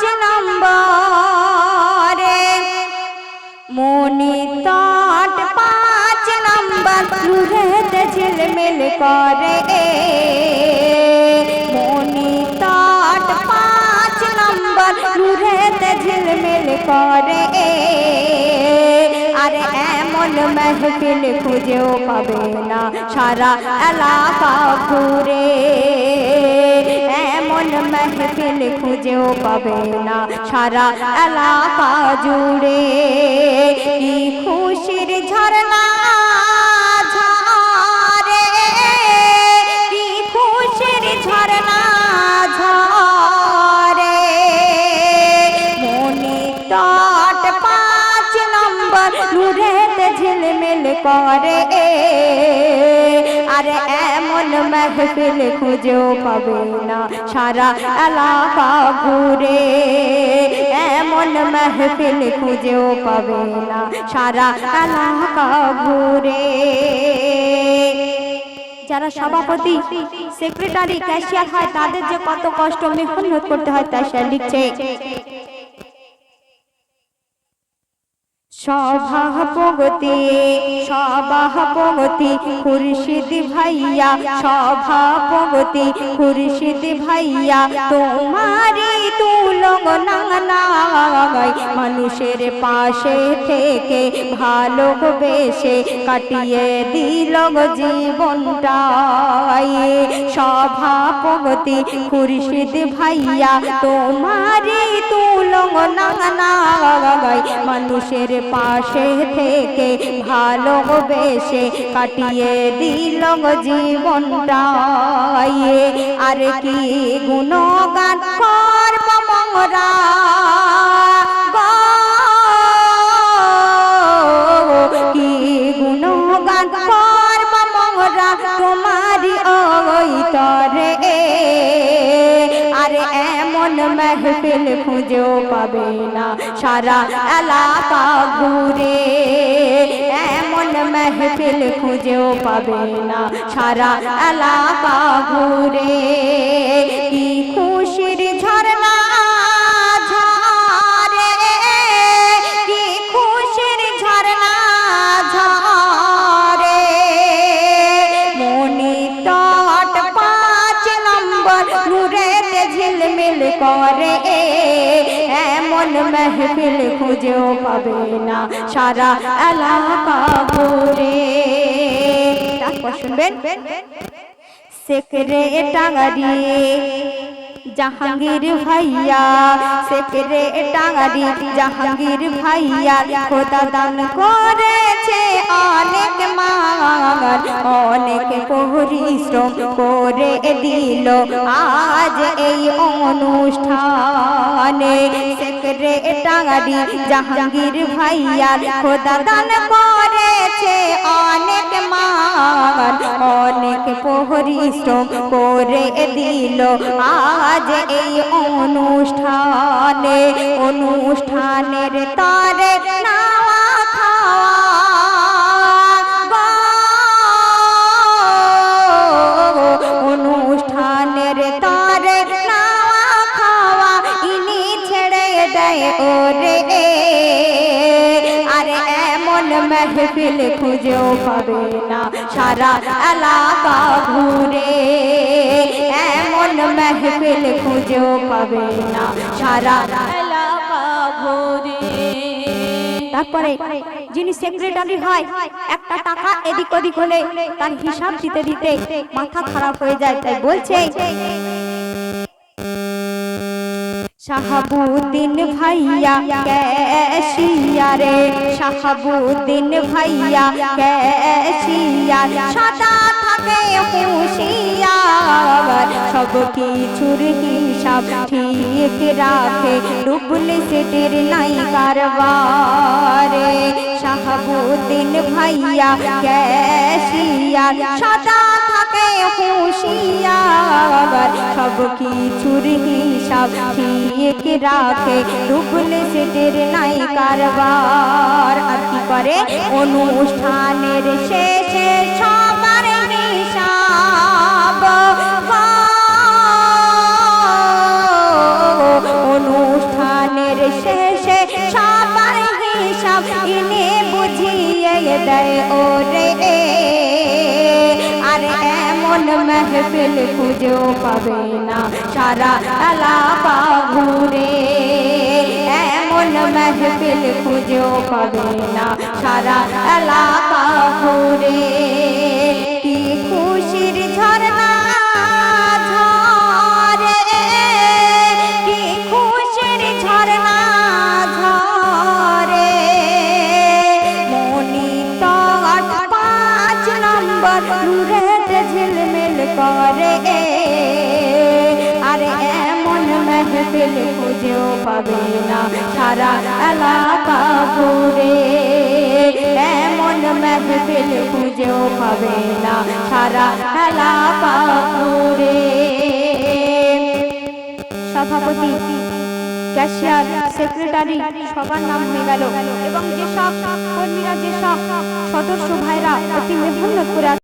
পাঁচ নম্বরে। মনি তট পাঁচ নম্বর নুরেতে ঝিলমিল করে। মনি তট পাঁচ নম্বর নুরেতে ঝিলমিল করে। আরে এমন মেহফিল খুঁজেও পাবে না সারা এলাকা ঘুরে। এমন মেহফিল খুঁজেও পাবে না। সারা এলাকা জুড়ে কি খুশির ঝরনা ঝরে কি খুশির ঝরনা ঝরে মনি তট পাঁচ নম্বর নুরেতে করে। আরে এমন মেহফিল খুঁজেও পাবে না। সারা এলাকা ঘুরে এমন মেহফিল খুঁজেও পাবে না। সারা এলাকা ঘুরে যারা সভাপতি সেক্রেটারি ক্যাশিয়ার হয়, তাদের যে কত কষ্ট মেহনত করতে হয় তা সে লিখছে সভাপতি সভাপতি খুরশিদ ভাইয়া সভাপতি খুরশিদ ভাইয়া, তোমারি তুলগ নাঙাই মানুষের পাশে থেকে ভালোবেসে কাটিয়ে দিল জীবনটাই সভাপতি খুরশিদ ভাইয়া, তোমারি মানুষের পাশে থেকে ভালোবেসে কাটিয়ে দিল জীবনটা আর কি গুণগান করব মরা মেহফিল খুঁজেও পাবে না। সারা এলাকা ঘুরে এমন মেহফিল খুঁজেও পাবে না। সারা এলাকা ঘুরে কি খুশির ঝরনা ঝিলমিল করে এমন মেহফিল খুঁজেও পাবে না সারা এলাকা ঘুরে। শুনবেন? সেকরে টাঙ্গারি জাহাঙ্গীর ভাইয়া সেকরে টাঙ্গারি জাহাঙ্গীর ভাইয়া খোদা দান করেছে অনেক মান অনেক পরিশ্রম করে দিল। আজ এই অনুষ্ঠানে সেকরে টাঙ্গারি জাহাঙ্গীর ভাইয়া খোদা দান করেছে অনেক মান অনেক পরিশ্রম করে দিল। আজ এই অনুষ্ঠানে অনুষ্ঠানের তার নাওয়া মেহফিল খুঁজেও পাবে না। সারা এলাকা ঘুরে এমন মেহফিল খুঁজেও পাবে না। সারা এলাকা ঘুরে। তারপরে যিনি সেক্রেটারি হয়, একটা টাকা এদিক ওদিক হলে তার হিসাব দিতে দিতে মাথা খারাপ হয়ে যায়, তাই বলছে শাহাবুদ্দিন ভাইয়া ক্যাশিয়ারে শাহাবুদ্দিন ভাইয়া ক্যাশিয়ার সদা থাকে হুঁশিয়ার সব কিছুর হিসাব ঠিক রাখে ডুপ্লিসিটির নাই কারবারে। শাহাবুদ্দিন ভাইয়া ক্যাশিয়ার সদা হুশিয়ার, সব কিছুর হিসাব ঠিকে রাখে। ডুবলে সেটের নাই কারবার। আতি করে? অনুষ্ঠানের শেষে সবার হিসাব অনুষ্ঠানের শেষে সবার হিসাব ইনে বুঝিয়ে দেয়। ও মেহফিল খুঁজেও পাবে না। সারা এলাকা ঘুরে এমন মেহফিল খুঁজেও পাবে না। সারা এলাকা ঘুরে মেহফিল খুঁজেও পাবে না সারা এলাকা ঘুরে। এমন মেহফিল খুঁজেও পাবে না সারা এলাকা ঘুরে। সভাপতি, ক্যাশিয়ার, সেক্রেটারি, সবার নাম হয়ে গেল। এবং যেসব কর্মীরা, যেসব সদস্য ভাইরা অতি মেহনত করে